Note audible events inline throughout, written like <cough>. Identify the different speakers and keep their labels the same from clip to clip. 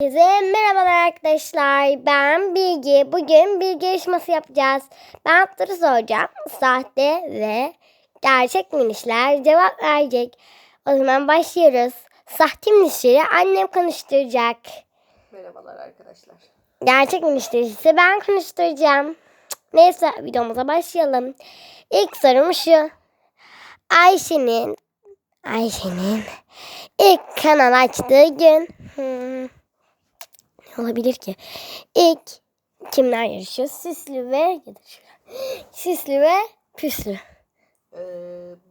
Speaker 1: Herkese merhabalar arkadaşlar. Ben Bilgi. Bugün bilgi yarışması yapacağız. Ben soru soracağım. Sahte ve gerçek minişler cevap verecek. O zaman başlıyoruz. Sahte minişleri annem konuşturacak.
Speaker 2: Merhabalar arkadaşlar.
Speaker 1: Gerçek minişleri ise ben konuşturacağım. Neyse videomuza başlayalım. İlk sorum şu. Ayşe'nin Ayşe'nin ilk kanal açtığı gün hmm, olabilir ki? İlk kimler yarışıyor? Süslü ve. Süslü ve Püslü.
Speaker 2: Ee,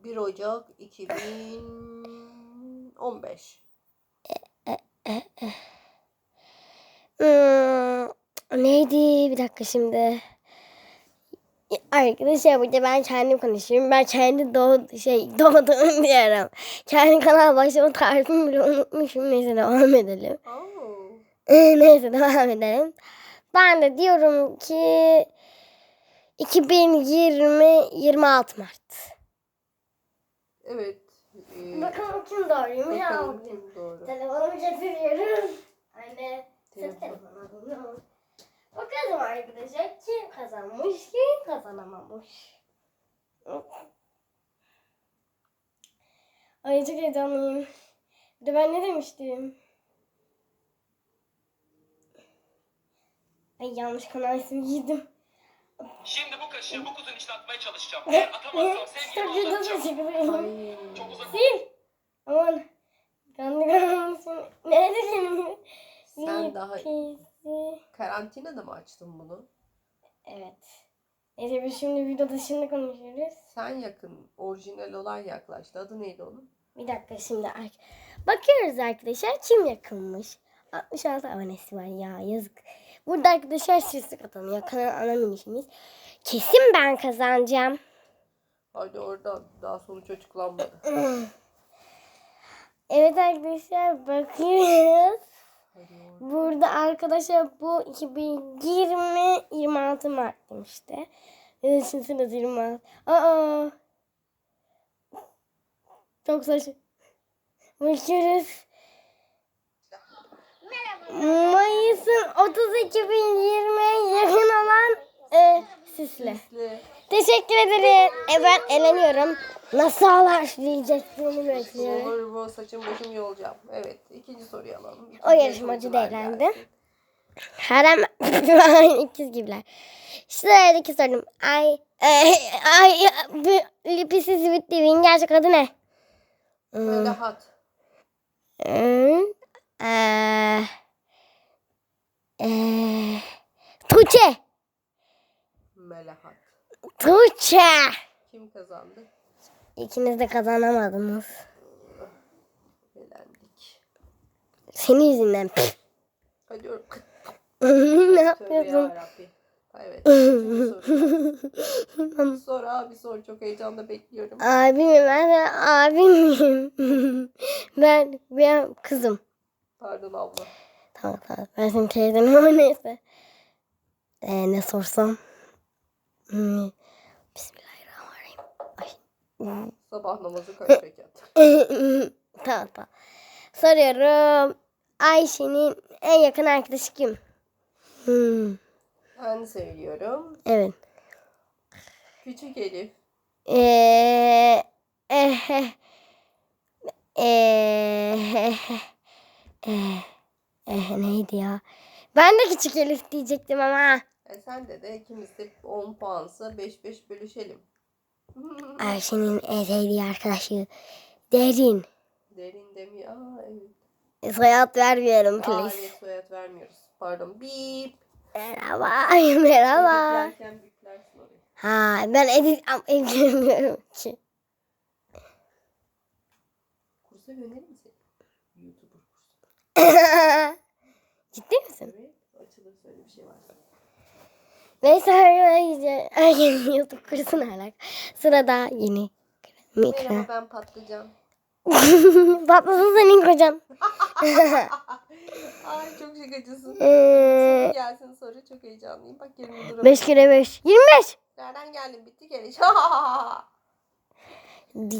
Speaker 2: 1 Ocak 2015.
Speaker 1: Hmm, neydi? Bir dakika şimdi. Arkadaşlar burada ben kendim konuşuyorum. Ben kendi doğ şey <laughs> doğduğum diyorum. Kendi kanal başlama tarifimi bile unutmuşum. Neyse devam edelim.
Speaker 2: Oo. <laughs>
Speaker 1: Neyse devam edelim. Ben de diyorum ki 2020 26 Mart.
Speaker 2: Evet. Ee,
Speaker 1: Bakalım kim doğruymuş.
Speaker 2: bakalım kim doğru.
Speaker 1: Telefonumu getiriyorum. Anne.
Speaker 2: Telefon.
Speaker 1: telefonu alayım. Bakalım arkadaşlar kim kazanmış kim kazanamamış. Ay çok heyecanlıyım. Bir de ben ne demiştim? Ay yanlış kanal ismi giydim.
Speaker 3: Şimdi bu kaşığı bu kuzun içine atmaya çalışacağım. Eğer atamazsam sevgilimi uzatacağım. Çok uzak.
Speaker 1: Sil. Aman. Kendi kanalım ismi. Ne dedim?
Speaker 2: Sen daha-. Karantinada mı açtın bunu?
Speaker 1: Evet. Neyse biz şimdi video dışında konuşuyoruz.
Speaker 2: Sen yakın, orijinal olan yaklaştı. Adı neydi onun?
Speaker 1: Bir dakika şimdi bakıyoruz arkadaşlar kim yakınmış. 66 abonesi var ya yazık. Burada arkadaşlar sesli katılıyor. Kanal ana minişimiz. Kesin ben kazanacağım.
Speaker 2: Hadi orada daha sonuç açıklanmadı. <clears throat>
Speaker 1: Evet arkadaşlar bakıyoruz. Burada arkadaşlar bu 2020 26 Mart demişti. Düşünseniz 26. Aa. Çok saçma. Bakıyoruz. Mayıs'ın 30 2020 yakın olan e, Sisli.
Speaker 2: Sisli.
Speaker 1: Teşekkür ederim. E ben eleniyorum. Nasıl ağlar diyecektim bekliyorum.
Speaker 2: Olur bu saçım başım yolacağım. Evet. ikinci soruyu alalım.
Speaker 1: O
Speaker 2: İkinci
Speaker 1: yarışmacı da elendi. aynı <laughs> ikiz gibiler. Sıradaki sorum. Ay ay ay bu Lipisi Sweet TV'nin gerçek adı ne? Hmm.
Speaker 2: Melahat.
Speaker 1: Hmm. Eee, eee, Tuğçe.
Speaker 2: Melahat.
Speaker 1: Tuğçe.
Speaker 2: Kim kazandı?
Speaker 1: İkiniz de kazanamadınız.
Speaker 2: Elendik.
Speaker 1: Senin yüzünden.
Speaker 2: Hadi or- <laughs>
Speaker 1: ne yapıyorsun?
Speaker 2: Evet. soru. <laughs> Sor abi sor. Çok heyecanla bekliyorum.
Speaker 1: Abim ben de abimim. <laughs> ben ben kızım.
Speaker 2: Pardon abla.
Speaker 1: Tamam tamam. Ben senin teyzenim ama <laughs> neyse. Ee, ne sorsam? Hmm. Bismillahirrahmanirrahim. Ay.
Speaker 2: Sabah namazı kaç rekat? <laughs>
Speaker 1: tamam tamam. Soruyorum. Ayşe'nin en yakın arkadaşı kim? Hmm.
Speaker 2: Ben söylüyorum.
Speaker 1: Evet.
Speaker 2: Küçük Elif.
Speaker 1: Eee eh, eh, eh, eh, eh, neydi ya? Ben de küçük Elif diyecektim ama.
Speaker 2: E sen de de ikimiz de 10 puansa 5-5 bölüşelim. <laughs>
Speaker 1: Ayşe'nin en sevdiği arkadaşı Derin.
Speaker 2: Derin demi. Aa evet.
Speaker 1: Soyad vermiyorum
Speaker 2: Aa
Speaker 1: please.
Speaker 2: evet soyad vermiyoruz. Pardon. Bip.
Speaker 1: Merhaba. <laughs> Merhaba.
Speaker 2: Editlerken biplersin orayı.
Speaker 1: Ha ben edit edilmiyorum ki.
Speaker 2: Kursa gönderir misin? YouTuber kursu. <laughs>
Speaker 1: Ciddi misin?
Speaker 2: Evet. Açılırsa öyle bir şey var.
Speaker 1: Neyse. Yeni <laughs> YouTube kursuna alak. Sırada yeni mikro.
Speaker 2: Merhaba ben patlıcan. <laughs>
Speaker 1: Patlasın senin kocan. <laughs>
Speaker 2: Ay çok şakacısın.
Speaker 1: Ee,
Speaker 2: gelsin soru çok heyecanlıyım. Bak 20 durum.
Speaker 1: 5 kere 5. 25.
Speaker 2: Nereden geldin? Bitti geliş.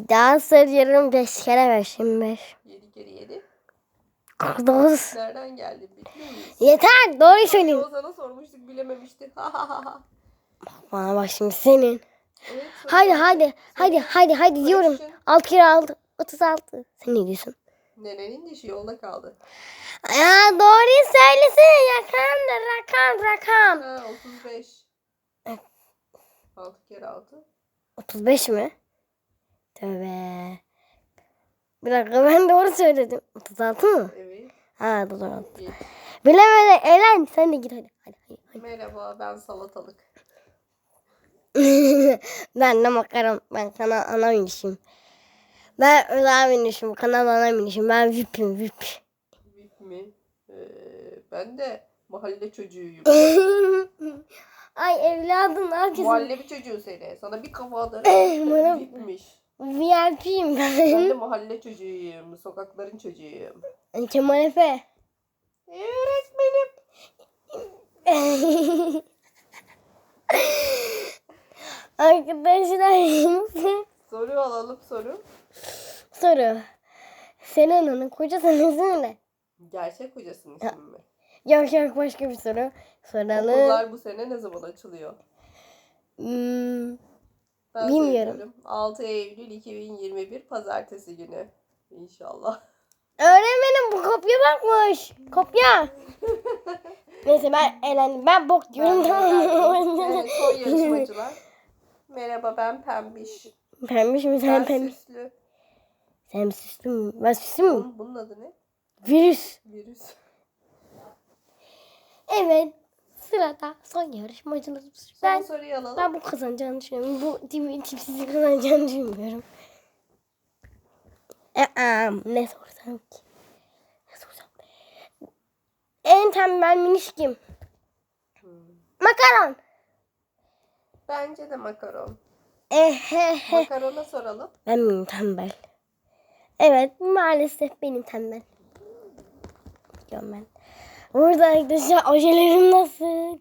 Speaker 1: Daha soruyorum 5 kere 5. 25.
Speaker 2: 7 kere 7.
Speaker 1: 49.
Speaker 2: Nereden geldi biliyor musun?
Speaker 1: Yeter doğruyu söyleyeyim.
Speaker 2: Ozan'a sormuştuk bilememişti.
Speaker 1: Bana bak şimdi senin.
Speaker 2: Evet, soru.
Speaker 1: Hadi hadi hadi hadi hadi diyorum. 6 kere 6 36. Sen ne diyorsun?
Speaker 2: Nenenin dişi yolda kaldı.
Speaker 1: Ya doğruyu söylesene rakam da rakam rakam.
Speaker 2: Ha 35. 6 kere 6.
Speaker 1: 35 mi? Tövbe. Bir dakika ben doğru söyledim. 36 mı?
Speaker 2: Evet.
Speaker 1: Ha doğru.
Speaker 2: iyi.
Speaker 1: Bilemedin Elen sen de git hadi. Hadi hadi.
Speaker 2: Merhaba ben salatalık. <laughs>
Speaker 1: ben de makaron. Ben kanal ana minişim. Ben özel minişim. Kanal ana minişim. Ben VIP'im VIP.
Speaker 2: Büyük mü? Ee, ben de mahalle çocuğuyum. <laughs>
Speaker 1: Ay evladım yapıyorsun?
Speaker 2: Muhallebi çocuğu seni. Sana bir kafa atarım.
Speaker 1: Bana-
Speaker 2: Bitmiş.
Speaker 1: VIP'yim
Speaker 2: Ben de
Speaker 1: ben. <laughs>
Speaker 2: mahalle çocuğuyum. Sokakların çocuğuyum.
Speaker 1: Kemal Efe.
Speaker 2: Öğretmenim. <laughs>
Speaker 1: Arkadaşlar <laughs>
Speaker 2: Soru alalım soru.
Speaker 1: soru. Senin onun kocasının ismi ne?
Speaker 2: Gerçek hocasının ismi mi?
Speaker 1: Yok yok başka bir soru. Soralım.
Speaker 2: Okullar bu sene ne zaman açılıyor?
Speaker 1: Hmm,
Speaker 2: Ben
Speaker 1: Bilmiyorum.
Speaker 2: söylüyorum. 6 Eylül 2021 Pazartesi günü. İnşallah.
Speaker 1: öğretmenim bu kopya bakmış. Kopya. <laughs> Neyse ben eğlendim. Ben bok diyorum? <laughs>
Speaker 2: Evet, son yarışmacılar. <laughs> Merhaba ben Pembiş.
Speaker 1: Pembiş mi sen
Speaker 2: Ben
Speaker 1: pembiş?
Speaker 2: süslü.
Speaker 1: Sen süslü mü? Ben süslü mü?
Speaker 2: Bunun adı ne?
Speaker 1: Virüs.
Speaker 2: Virüs.
Speaker 1: Evet. Sırada son yarışmacımız.
Speaker 2: Son
Speaker 1: Ben
Speaker 2: soruyu alalım.
Speaker 1: ben bu kazanacağını düşünüyorum. Bu tip, tipsiz kazanacağını düşünmüyorum. Aa, ne sorsam ki? Ne sorsam? En tembel miniş kim?
Speaker 2: Hmm.
Speaker 1: Makaron.
Speaker 2: Bence de makaron.
Speaker 1: Ehehe.
Speaker 2: Makarona soralım.
Speaker 1: Ben miyim tembel? Evet maalesef benim tembel. Biliyorum ben. Burada arkadaşlar ojelerim nasıl?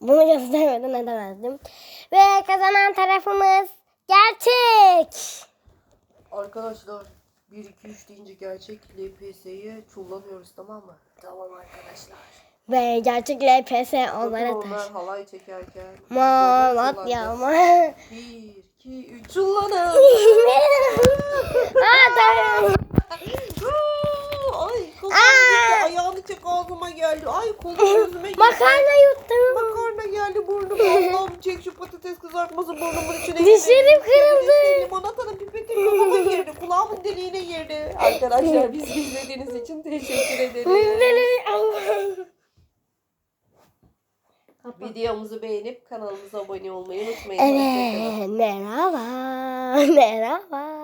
Speaker 1: Bunu göstermeden edemezdim. Ve kazanan tarafımız gerçek.
Speaker 2: Arkadaşlar 1 2 3 deyince gerçek LPS'yi çullanıyoruz tamam mı? Tamam arkadaşlar.
Speaker 1: Ve gerçek LPS
Speaker 2: Bakın
Speaker 1: olarak
Speaker 2: onlar halay çekerken.
Speaker 1: Mamat ya ma.
Speaker 2: 1 2 3 çullanın. <laughs>
Speaker 1: Aa <laughs>
Speaker 2: Çek ağzıma geldi. Ay kolum gözüme gitti.
Speaker 1: Makarna yuttum.
Speaker 2: Makarna geldi burnuma. <laughs> Allah'ım çek şu patates kızartması burnumun içine
Speaker 1: Dişlerim kırıldı.
Speaker 2: Limonatanın pipeti kafama girdi. Kulağımın deliğine girdi. Arkadaşlar <laughs> bizi izlediğiniz için teşekkür ederiz. Videomuzu beğenip kanalımıza abone olmayı unutmayın.
Speaker 1: Evet merhaba merhaba.